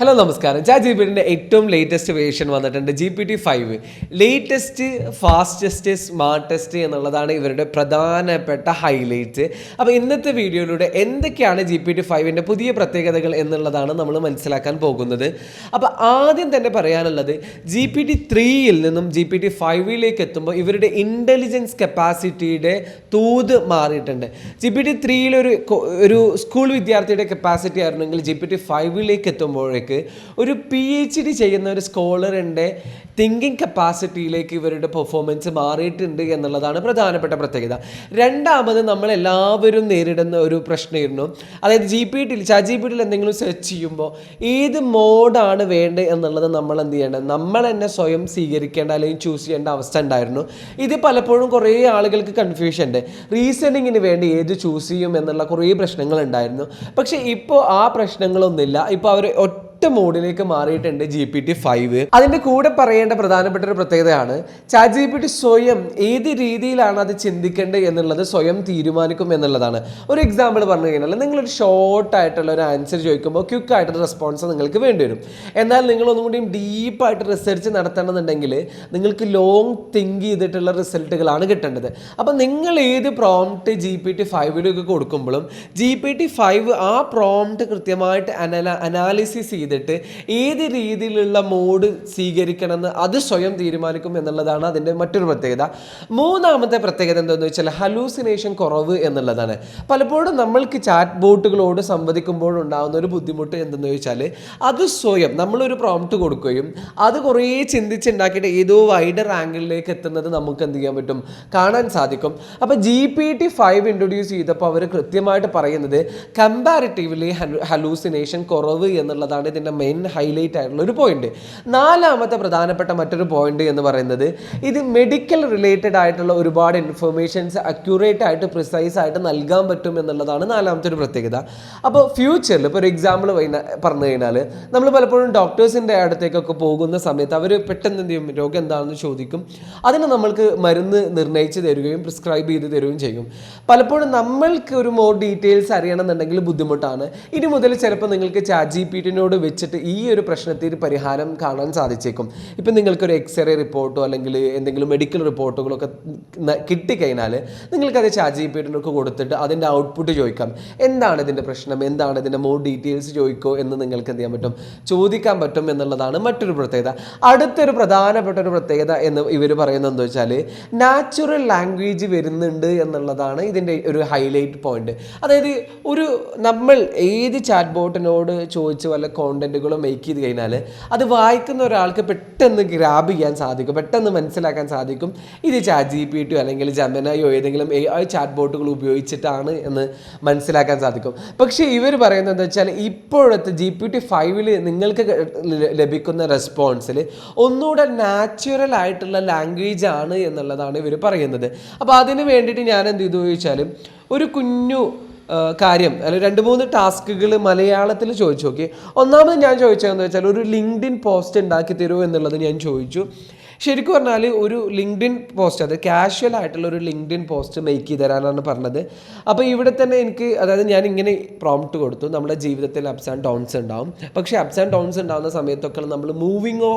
Hello നമസ്കാരം. ചാ G P ടിന്റെ ഏറ്റവും ലേറ്റസ്റ്റ് വേർഷൻ വന്നിട്ടുണ്ട് G P T five latest fastest smartest എന്നുള്ളതാണ് ഇവരുടെ പ്രധാനപ്പെട്ട ഹൈലൈറ്റ് അപ്പോൾ ഇന്നത്തെ വീഡിയോയിലൂടെ എന്തൊക്കെയാണ് ജി പി ടി ഫൈവിന്റെ പുതിയ പ്രത്യേകതകൾ എന്നുള്ളതാണ് നമ്മൾ മനസ്സിലാക്കാൻ പോകുന്നത്. അപ്പോൾ ആദ്യം തന്നെ പറയാനുള്ളത് ജി പി ടി ത്രീയിൽ നിന്നും ജി പി ടി ഫൈവിലേക്ക് എത്തുമ്പോൾ ഇവരുടെ ഇന്റലിജൻസ് കപ്പാസിറ്റിയുടെ തൂത് മാറിയിട്ടുണ്ട്. ജി പി ടി ത്രീയിലൊരു ഒരു സ്കൂൾ വിദ്യാർത്ഥിയുടെ കപ്പാസിറ്റി ആയിരുന്നെങ്കിൽ ജി പി ടി ഫൈവിലേക്ക് എത്തുമ്പോഴേക്ക് ഒരു പി എച്ച് ഡി ചെയ്യുന്ന ഒരു സ്കോളറിന്റെ തിങ്കിങ് കപ്പാസിറ്റിയിലേക്ക് ഇവരുടെ പെർഫോമൻസ് മാറിയിട്ടുണ്ട് എന്നുള്ളതാണ് പ്രധാനപ്പെട്ട പ്രത്യേകത. രണ്ടാമത് നമ്മളെല്ലാവരും നേരിടുന്ന ഒരു പ്രശ്നമായിരുന്നു. അതായത് ജി പി ടിയിൽ ചാറ്റ് ജി പി ടിയിൽ എന്തെങ്കിലും സെർച്ച് ചെയ്യുമ്പോൾ ഏത് മോഡാണ് വേണ്ടത് എന്നുള്ളത് നമ്മൾ എന്ത് ചെയ്യേണ്ടത് നമ്മൾ തന്നെ സ്വയം സ്വീകരിക്കേണ്ട അല്ലെങ്കിൽ ചൂസ് ചെയ്യേണ്ട അവസ്ഥ ഉണ്ടായിരുന്നു. ഇത് പലപ്പോഴും കുറേ ആളുകൾക്ക് കൺഫ്യൂഷൻ ഉണ്ട്. റീസണിങ്ങിന് വേണ്ടി ഏത് ചൂസ് ചെയ്യും എന്നുള്ള കുറേ പ്രശ്നങ്ങൾ ഉണ്ടായിരുന്നു. പക്ഷേ ഇപ്പോൾ ആ പ്രശ്നങ്ങളൊന്നുമില്ല. ഇപ്പോൾ അവർ മോഡിലേക്ക് മാറിയിട്ടുണ്ട് ജി പി ടി ഫൈവ് അതിന്റെ കൂടെ പറയേണ്ട പ്രധാനപ്പെട്ട ഒരു പ്രത്യേകതയാണ് ചാറ്റ് ജി പി ടി സ്വയം ഏത് രീതിയിലാണ് അത് ചിന്തിക്കേണ്ടത് എന്നുള്ളത് സ്വയം തീരുമാനിക്കും എന്നുള്ളതാണ്. ഒരു എക്സാമ്പിൾ പറഞ്ഞു കഴിഞ്ഞാൽ നിങ്ങളൊരു ഷോർട്ട് ആയിട്ടുള്ള ഒരു ആൻസർ ചോദിക്കുമ്പോൾ ക്വിക്ക് ആയിട്ടുള്ള റെസ്പോൺസ് നിങ്ങൾക്ക് വേണ്ടി വരും. എന്നാൽ നിങ്ങൾ ഒന്നും കൂടി ഡീപ്പായിട്ട് റിസർച്ച് നടത്തണമെന്നുണ്ടെങ്കിൽ നിങ്ങൾക്ക് ലോങ് തിങ്ക് ചെയ്തിട്ടുള്ള റിസൾട്ടുകളാണ് കിട്ടേണ്ടത്. അപ്പം നിങ്ങൾ ഏത് പ്രോംപ്റ്റ് ജി പി ടി ഫൈവിലൊക്കെ കൊടുക്കുമ്പോഴും ജി പി ടി ഫൈവ് ആ പ്രോംപ്റ്റ് കൃത്യമായിട്ട് അനല അനാലിസിസ് ചെയ്തിട്ട് ഏത് രീതിയിലുള്ള മോഡ് സ്വീകരിക്കണമെന്ന് അത് സ്വയം തീരുമാനിക്കും എന്നുള്ളതാണ് അതിന്റെ മറ്റൊരു പ്രത്യേകത. മൂന്നാമത്തെ പ്രത്യേകത എന്താണെന്ന് വെച്ചാൽ ഹലൂസിനേഷൻ കുറവ് എന്നുള്ളതാണ്. പലപ്പോഴും നമ്മൾക്ക് ചാറ്റ് ബോട്ടുകളോട് സംവദിക്കുമ്പോൾ ഉണ്ടാകുന്ന ഒരു ബുദ്ധിമുട്ട് എന്തെന്ന് വെച്ചാൽ അത് സ്വയം നമ്മളൊരു പ്രോംപ്റ്റ് കൊടുക്കുകയും അത് കുറേ ചിന്തിച്ചുണ്ടാക്കിയിട്ട് ഏതോ വൈഡർ ആംഗിളിലേക്ക് എത്തുന്നത് നമുക്ക് എന്ത് ചെയ്യാൻ പറ്റും? കാണാൻ സാധിക്കും. അപ്പോൾ G P T five introduce ചെയ്തപ്പോൾ അവർ കൃത്യമായിട്ട് പറയുന്നത് കമ്പാരിറ്റീവ്ലി ഹലൂസിനേഷൻ കുറവ് എന്നുള്ളതാണ് ഇതിന്റെ മെയിൻ ഹൈലൈറ്റ് ആയിട്ടുള്ള ഒരു പോയിന്റ് നാലാമത്തെ പ്രധാനപ്പെട്ട മറ്റൊരു പോയിന്റ് എന്ന് പറയുന്നത് ഇത് മെഡിക്കൽ റിലേറ്റഡ് ആയിട്ടുള്ള ഒരുപാട് ഇൻഫർമേഷൻസ് അക്യൂറേറ്റ് ആയിട്ട് പ്രിസൈസ് ആയിട്ട് നൽകാൻ പറ്റും എന്നുള്ളതാണ് നാലാമത്തെ ഒരു പ്രത്യേകത. അപ്പോൾ ഫ്യൂച്ചറിൽ ഇപ്പോൾ ഒരു എക്സാമ്പിൾ പറഞ്ഞു കഴിഞ്ഞാൽ നമ്മൾ പലപ്പോഴും ഡോക്ടേഴ്സിന്റെ അടുത്തേക്കൊക്കെ പോകുന്ന സമയത്ത് അവർ പെട്ടെന്ന് എന്ത് ചെയ്യും? രോഗം എന്താണെന്ന് ചോദിക്കും. അതിന് നമ്മൾക്ക് മരുന്ന് നിർണയിച്ച് തരുകയും പ്രിസ്ക്രൈബ് ചെയ്ത് തരുകയും ചെയ്യും. പലപ്പോഴും നമ്മൾക്ക് ഒരു മോർ ഡീറ്റെയിൽസ് അറിയണമെന്നുണ്ടെങ്കിൽ ബുദ്ധിമുട്ടാണ്. ഇനി മുതൽ ചിലപ്പോൾ നിങ്ങൾക്ക് ചാറ്റ് ജി പി ടിനോട് വെച്ചിട്ട് ഈ ഒരു പ്രശ്നത്തിന് പരിഹാരം കാണാൻ സാധിച്ചേക്കും. ഇപ്പം നിങ്ങൾക്കൊരു എക്സ്റേ റിപ്പോർട്ടോ അല്ലെങ്കിൽ എന്തെങ്കിലും മെഡിക്കൽ റിപ്പോർട്ടുകളൊക്കെ കിട്ടിക്കഴിഞ്ഞാൽ നിങ്ങൾക്കത് ചാറ്റ് ജി പി ടിനൊക്കെ കൊടുത്തിട്ട് അതിന്റെ ഔട്ട്പുട്ട് ചോദിക്കാം. എന്താണ് ഇതിന്റെ പ്രശ്നം? എന്താണ് ഇതിന്റെ മോർ ഡീറ്റെയിൽസ് ചോദിക്കോ എന്ന് നിങ്ങൾക്ക് എന്ത് ചെയ്യാൻ പറ്റും? ചോദിക്കാൻ പറ്റും എന്നുള്ളതാണ് മറ്റൊരു പ്രത്യേകത. അടുത്തൊരു പ്രധാനപ്പെട്ട ഒരു പ്രത്യേകത എന്ന് ഇവർ പറയുന്നത് എന്താ വെച്ചാൽ നാച്ചുറൽ ലാംഗ്വേജ് വരുന്നുണ്ട് എന്നുള്ളതാണ് ഇതിന്റെ ഒരു ഹൈലൈറ്റ് പോയിന്റ് അതായത് ഒരു നമ്മൾ ഏത് ചാറ്റ് ബോട്ടിനോട് ചോദിച്ച് വല്ല കോണ്ടന്റുകളും മേക്ക് ചെയ്ത് കഴിഞ്ഞാൽ അത് വായിക്കുന്ന ഒരാൾക്ക് പെട്ടെന്ന് ഗ്രാബ് ചെയ്യാൻ സാധിക്കും പെട്ടെന്ന് മനസ്സിലാക്കാൻ സാധിക്കും. ഇത് ചാറ്റ് ജി പി ടിയോ അല്ലെങ്കിൽ ജമനയോ ഏതെങ്കിലും ചാറ്റ് ബോട്ടുകൾ ഉപയോഗിച്ചിട്ടാണ് എന്ന് മനസ്സിലാക്കാൻ സാധിക്കും. പക്ഷേ ഇവർ പറയുന്നത് എന്താ വെച്ചാൽ ഇപ്പോഴത്തെ ജി പി ടി ഫൈവിൽ നിങ്ങൾക്ക് ലഭിക്കുന്ന റെസ്പോൺസിൽ ഒന്നുകൂടെ നാച്ചുറൽ ആയിട്ടുള്ള ലാംഗ്വേജ് ആണ് എന്നുള്ളതാണ് ഇവർ പറയുന്നത്. അപ്പോൾ അതിന് വേണ്ടിയിട്ട് ഞാൻ എന്ത് ചെയ്തു ചോദിച്ചാലും ഒരു കുഞ്ഞു കാര്യം. അല്ലെങ്കിൽ രണ്ട് മൂന്ന് ടാസ്കുകൾ മലയാളത്തിൽ ചോദിച്ചു നോക്കി ഒന്നാമത് ഞാൻ ചോദിച്ചതെന്ന് വെച്ചാൽ ഒരു ലിങ്ക്ഡിൻ പോസ്റ്റ് ഉണ്ടാക്കി തരുമോ എന്നുള്ളത് ഞാൻ ചോദിച്ചു. ശരിക്കും പറഞ്ഞാൽ ഒരു ലിങ്ക്ഡിൻ പോസ്റ്റ് അത് കാഷ്വൽ ആയിട്ടുള്ള ഒരു ലിങ്ക്ഡിൻ പോസ്റ്റ് മേക്ക് ചെയ്ത് തരാനാണ് പറഞ്ഞത്. അപ്പോൾ ഇവിടെ തന്നെ എനിക്ക് അതായത് ഞാൻ ഇങ്ങനെ പ്രോംപ്റ്റ് കൊടുത്തു. നമ്മുടെ ജീവിതത്തിൽ അപ്സ് ആൻഡ് ഡൗൺസ് ഉണ്ടാവും. പക്ഷേ അപ്സ് ആൻഡ് ഡൗൺസ് ഉണ്ടാകുന്ന സമയത്തൊക്കെ നമ്മൾ മൂവിങ് ഓ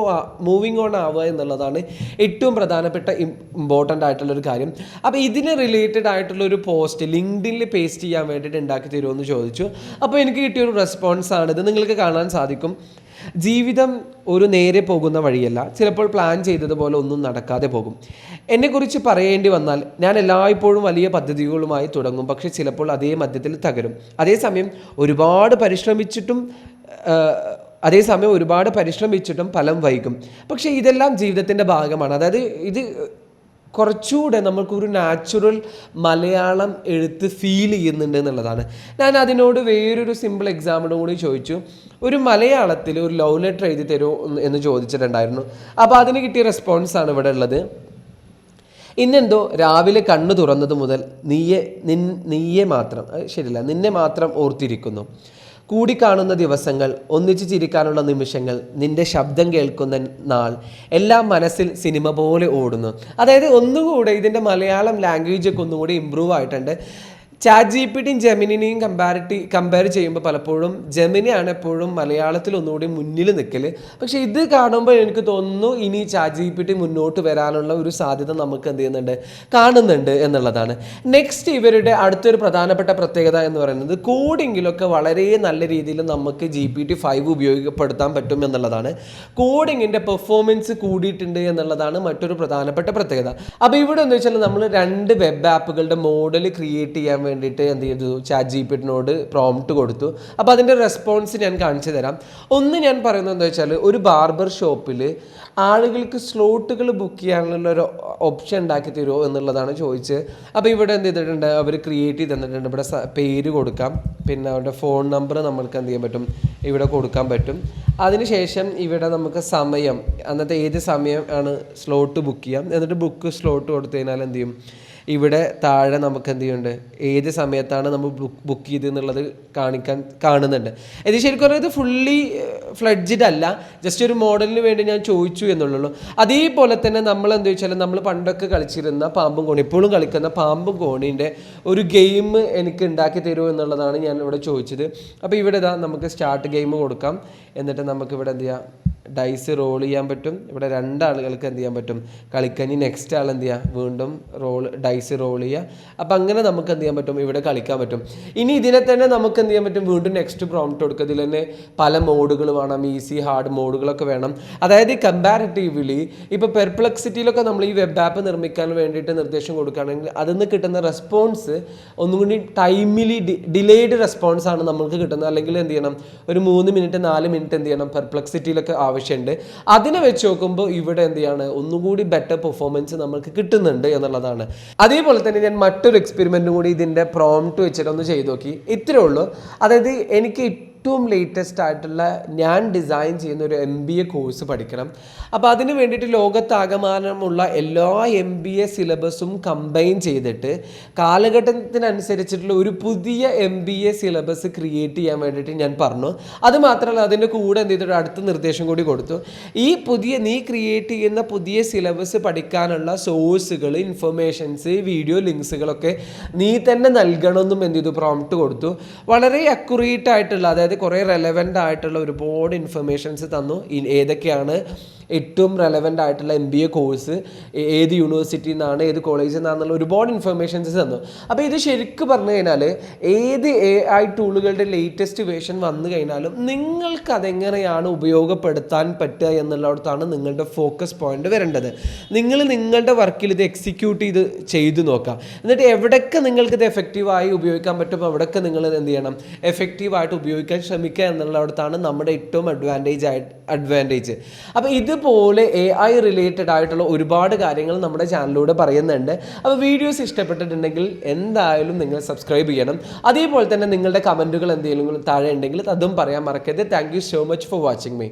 മൂവിങ് ഓൺ ആവുക എന്നുള്ളതാണ് ഏറ്റവും പ്രധാനപ്പെട്ട ഇമ്പോർട്ടന്റ് ആയിട്ടുള്ള ഒരു കാര്യം. അപ്പോൾ ഇതിന് റിലേറ്റഡ് ആയിട്ടുള്ള ഒരു പോസ്റ്റ് ലിങ്ക്ഡിനിൽ പേസ്റ്റ് ചെയ്യാൻ വേണ്ടിയിട്ട് ഉണ്ടാക്കി തരുമോ എന്ന് ചോദിച്ചു. അപ്പോൾ എനിക്ക് കിട്ടിയൊരു റെസ്പോൺസ് ആണിത് നിങ്ങൾക്ക് കാണാൻ സാധിക്കും. ജീവിതം ഒരു നേരെ പോകുന്ന വഴിയല്ല. ചിലപ്പോൾ പ്ലാൻ ചെയ്തതുപോലെ ഒന്നും നടക്കാതെ പോകും. എന്നെക്കുറിച്ച് പറയേണ്ടി വന്നാൽ ഞാൻ എല്ലായ്പ്പോഴും വലിയ പദ്ധതികളുമായി തുടങ്ങും. പക്ഷേ ചിലപ്പോൾ അതേ മധ്യത്തിൽ തകരും. അതേസമയം ഒരുപാട് പരിശ്രമിച്ചിട്ടും അതേസമയം ഒരുപാട് പരിശ്രമിച്ചിട്ടും ഫലം വൈകും. പക്ഷേ ഇതെല്ലാം ജീവിതത്തിന്റെ ഭാഗമാണ്. അതായത് ഇത് കുറച്ചുകൂടെ നമുക്കൊരു നാച്ചുറൽ മലയാളം എഴുത്ത് ഫീൽ ചെയ്യുന്നുണ്ട് എന്നുള്ളതാണ്. ഞാൻ അതിനോട് വേറൊരു സിമ്പിൾ എക്സാമ്പിളും കൂടി ചോദിച്ചു. ഒരു മലയാളത്തിൽ ഒരു ലവ് ലെറ്റർ എഴുതി തരുമോ എന്ന് ചോദിച്ചിട്ടുണ്ടായിരുന്നു. അപ്പോൾ അതിന് കിട്ടിയ റെസ്പോൺസാണ് ഇവിടെ ഉള്ളത്. ഇന്നെന്തോ രാവിലെ കണ്ണു തുറന്നത് മുതൽ നീയെ നിൻ നീയെ മാത്രം ശരിയല്ല നിന്നെ മാത്രം ഓർത്തിരിക്കുന്നു. കൂടിക്കാണുന്ന ദിവസങ്ങൾ ഒന്നിച്ചു ചിരിക്കാനുള്ള നിമിഷങ്ങൾ നിന്റെ ശബ്ദം കേൾക്കുന്ന നാൾ എല്ലാം മനസ്സിൽ സിനിമ പോലെ ഓടുന്നു. അതായത് ഒന്നുകൂടെ ഇതിന്റെ മലയാളം ലാംഗ്വേജ് ഒക്കെ ഒന്നുകൂടി ഇമ്പ്രൂവ് ആയിട്ടുണ്ട്. ചാറ്റ് ജി പി ടിയും ജെമിനിനെയും കമ്പാരിറ്റി കമ്പയർ ചെയ്യുമ്പോൾ പലപ്പോഴും ജെമിനിയാണ് എപ്പോഴും മലയാളത്തിൽ ഒന്നുകൂടി മുന്നിൽ നിൽക്കൽ പക്ഷേ ഇത് കാണുമ്പോൾ എനിക്ക് തോന്നുന്നു ഇനി ചാറ്റ് ജി പി ടി മുന്നോട്ട് വരാനുള്ള ഒരു സാധ്യത നമുക്ക് എന്ത് ചെയ്യുന്നുണ്ട്? കാണുന്നുണ്ട് എന്നുള്ളതാണ്. നെക്സ്റ്റ് ഇവരുടെ അടുത്തൊരു പ്രധാനപ്പെട്ട പ്രത്യേകത എന്ന് പറയുന്നത് കോഡിങ്ങിലൊക്കെ വളരെ നല്ല രീതിയിൽ നമുക്ക് ജി പി ടി ഫൈവ് ഉപയോഗപ്പെടുത്താൻ പറ്റും എന്നുള്ളതാണ്. കോഡിങ്ങിന്റെ പെർഫോമൻസ് കൂടിയിട്ടുണ്ട് എന്നുള്ളതാണ് മറ്റൊരു പ്രധാനപ്പെട്ട പ്രത്യേകത. അപ്പോൾ ഇവിടെ എന്ന് വെച്ചാൽ നമ്മൾ രണ്ട് വെബ് ആപ്പുകളുടെ മോഡൽ ക്രിയേറ്റ് ചെയ്യാൻ വേണ്ടിയിട്ട് എന്ത് ചെയ്തു? ചാറ്റ് ജി പിട്ടിനോട് ടിനോട് പ്രോംപ്റ്റ് കൊടുത്തു. അപ്പോൾ അതിന്റെ റെസ്പോൺസ് ഞാൻ കാണിച്ചു തരാം. ഒന്ന് ഞാൻ പറയുന്നത് എന്താ വെച്ചാൽ ഒരു ബാർബർ ഷോപ്പിൽ ആളുകൾക്ക് സ്ലോട്ടുകൾ ബുക്ക് ചെയ്യാനുള്ള ഒരു ഓപ്ഷൻ ഉണ്ടാക്കി തരുമോ എന്നുള്ളതാണ് ചോദിച്ചത്. അപ്പോൾ ഇവിടെ എന്ത് ചെയ്തിട്ടുണ്ട്? അവർ ക്രിയേറ്റ് ചെയ്ത് തന്നിട്ടുണ്ട്. ഇവിടെ പേര് കൊടുക്കാം. പിന്നെ അവരുടെ ഫോൺ നമ്പർ നമ്മൾക്ക് എന്ത് ചെയ്യാൻ പറ്റും? ഇവിടെ കൊടുക്കാൻ പറ്റും. അതിനുശേഷം ഇവിടെ നമുക്ക് സമയം അന്നത്തെ ഏത് സമയം ആണ് സ്ലോട്ട് ബുക്ക് ചെയ്യാം? എന്നിട്ട് ബുക്ക് സ്ലോട്ട് കൊടുത്തു കഴിഞ്ഞാൽ എന്ത് ചെയ്യും? ഇവിടെ താഴെ നമുക്ക് എന്ത് ചെയ്യുന്നുണ്ട് ഏത് സമയത്താണ് നമ്മൾ ബുക്ക് ബുക്ക് ചെയ്തെന്നുള്ളത് കാണിക്കാൻ കാണുന്നുണ്ട്. ഇത് ശരിക്കും പറഞ്ഞാൽ ഇത് ഫുള്ളി ഫ്ലഡ്ജിഡ് അല്ല. ജസ്റ്റ് ഒരു മോഡലിന് വേണ്ടി ഞാൻ ചോദിച്ചു എന്നുള്ളൂ. അതേപോലെ തന്നെ നമ്മൾ എന്താ വെച്ചാൽ നമ്മൾ പണ്ടൊക്കെ കളിച്ചിരുന്ന പാമ്പും കോണി ഇപ്പോഴും കളിക്കുന്ന പാമ്പും കോണീന്റെ ഒരു ഗെയിം എനിക്ക് ഉണ്ടാക്കി തരുമോ എന്നുള്ളതാണ് ഞാൻ ഇവിടെ ചോദിച്ചത്. അപ്പോൾ ഇവിടെ ഇതാ നമുക്ക് സ്റ്റാർട്ട് ഗെയിം കൊടുക്കാം. എന്നിട്ട് നമുക്ക് ഇവിടെ എന്ത് ചെയ്യാം? ഡൈസ് റോൾ ചെയ്യാൻ പറ്റും. ഇവിടെ രണ്ടാളുകൾക്ക് എന്ത് ചെയ്യാൻ പറ്റും? കളിക്കഞ്ഞി നെക്സ്റ്റ് ആൾ എന്ത് ചെയ്യുക? വീണ്ടും റോൾ ഡൈസ് റോൾ ചെയ്യുക. അപ്പം അങ്ങനെ നമുക്ക് എന്ത് ചെയ്യാൻ പറ്റും? ഇവിടെ കളിക്കാൻ പറ്റും. ഇനി ഇതിനെ തന്നെ നമുക്ക് എന്ത് ചെയ്യാൻ പറ്റും? വീണ്ടും നെക്സ്റ്റ് പ്രോംപ്റ്റ് കൊടുക്കുക. ഇതിൽ തന്നെ പല മോഡുകൾ വേണം. ഈസി ഹാർഡ് മോഡുകളൊക്കെ വേണം. അതായത് കമ്പാരിറ്റീവ്ലി ഇപ്പോൾ പെർപ്ലക്സിറ്റിയിലൊക്കെ നമ്മൾ ഈ വെബ് ആപ്പ് നിർമ്മിക്കാൻ വേണ്ടിയിട്ട് നിർദ്ദേശം കൊടുക്കുകയാണെങ്കിൽ അതിൽ നിന്ന് കിട്ടുന്ന റെസ്പോൺസ് ഒന്നും കൂടി ടൈമിലി ഡിലേഡ് റെസ്പോൺസ് ആണ് നമുക്ക് കിട്ടുന്നത്. അല്ലെങ്കിൽ എന്ത് ചെയ്യണം? ഒരു മൂന്ന് മിനിറ്റ് നാല് മിനിറ്റ് എന്ത് ചെയ്യണം? പെർപ്ലക്സിറ്റിയിലൊക്കെ ആവശ്യമുണ്ട്. അതിനെ വെച്ച് നോക്കുമ്പോൾ ഇവിടെ എന്ത് ചെയ്യാണ്? ഒന്നുകൂടി ബെറ്റർ പെർഫോമൻസ് നമുക്ക് കിട്ടുന്നുണ്ട് എന്നുള്ളതാണ്. അതേപോലെ തന്നെ ഞാൻ മറ്റൊരു എക്സ്പെരിമെന്റും കൂടി ഇതിന്റെ പ്രോംപ്റ്റ് വെച്ചിട്ട് ഒന്ന് ചെയ്ത് നോക്കി. ഇത്രയേ ഉള്ളൂ. അതായത് എനിക്ക് ഏറ്റവും ലേറ്റസ്റ്റ് ആയിട്ടുള്ള ഞാൻ ഡിസൈൻ ചെയ്യുന്ന ഒരു എം ബി എ കോഴ്സ് പഠിക്കണം. അപ്പോൾ അതിന് വേണ്ടിയിട്ട് ലോകത്താകമാനമുള്ള എല്ലാ എം ബി എ സിലബസും കമ്പൈൻ ചെയ്തിട്ട് കാലഘട്ടത്തിനനുസരിച്ചിട്ടുള്ള ഒരു പുതിയ M B A syllabus create ചെയ്യാൻ വേണ്ടിയിട്ട് ഞാൻ പറഞ്ഞു. അത് മാത്രമല്ല അതിന്റെ കൂടെ എന്ത് ചെയ്തിട്ട് അടുത്ത നിർദ്ദേശം കൂടി കൊടുത്തു. ഈ പുതിയ നീ ക്രിയേറ്റ് ചെയ്യുന്ന പുതിയ സിലബസ് പഠിക്കാനുള്ള സോഴ്സുകൾ ഇൻഫർമേഷൻസ് വീഡിയോ ലിങ്ക്സുകളൊക്കെ നീ തന്നെ നൽകണമെന്നും എന്ത് ചെയ്തു? പ്രോംപ്റ്റ് കൊടുത്തു. വളരെ അക്യുറേറ്റ് ആയിട്ടുള്ള അതായത് കുറേ റെലവന്റ് ആയിട്ടുള്ള ഒരുപാട് ഇൻഫർമേഷൻസ് തന്നു. ഏതൊക്കെയാണ് ഏറ്റവും റെലവന്റ് ആയിട്ടുള്ള എം ബി എ കോഴ്സ് ഏത് യൂണിവേഴ്സിറ്റിയിൽ നിന്നാണ് ഏത് കോളേജിൽ നിന്നാണെന്നുള്ള ഒരുപാട് ഇൻഫർമേഷൻസ് തന്നു. അപ്പോൾ ഇത് ശരിക്കും പറഞ്ഞു കഴിഞ്ഞാൽ ഏത് എ ഐ ടൂളുകളുടെ ലേറ്റസ്റ്റ് വേഷൻ വന്നു കഴിഞ്ഞാലും നിങ്ങൾക്ക് അതെങ്ങനെയാണ് ഉപയോഗപ്പെടുത്താൻ പറ്റുക എന്നുള്ളിടത്താണ് നിങ്ങളുടെ ഫോക്കസ് പോയിന്റ് വരേണ്ടത്. നിങ്ങൾ നിങ്ങളുടെ വർക്കിൽ ഇത് എക്സിക്യൂട്ട് ചെയ്ത് ചെയ്തു നോക്കാം എന്നിട്ട് എവിടെയൊക്കെ നിങ്ങൾക്ക് ഇത് എഫക്റ്റീവായി ഉപയോഗിക്കാൻ പറ്റും അവിടെയൊക്കെ നിങ്ങൾ എന്ത് ചെയ്യണം? എഫക്റ്റീവായിട്ട് ഉപയോഗിക്കാൻ ശ്രമിക്കുക എന്നുള്ളിടത്താണ് നമ്മുടെ ഏറ്റവും അഡ്വാന്റേജ് ആയിട്ട് അഡ്വാന്റേജ് അപ്പോൾ ഇതുപോലെ എ ഐ റിലേറ്റഡ് ആയിട്ടുള്ള ഒരുപാട് കാര്യങ്ങൾ നമ്മുടെ ചാനലിലൂടെ പറയുന്നുണ്ട്. അപ്പോൾ വീഡിയോസ് ഇഷ്ടപ്പെട്ടിട്ടുണ്ടെങ്കിൽ എന്തായാലും നിങ്ങൾ സബ്സ്ക്രൈബ് ചെയ്യണം. അതേപോലെ തന്നെ നിങ്ങളുടെ കമന്റുകൾ എന്തെങ്കിലും താഴെ ഉണ്ടെങ്കിൽ അതും പറയാൻ മറക്കരുത്. Thank so much for watching me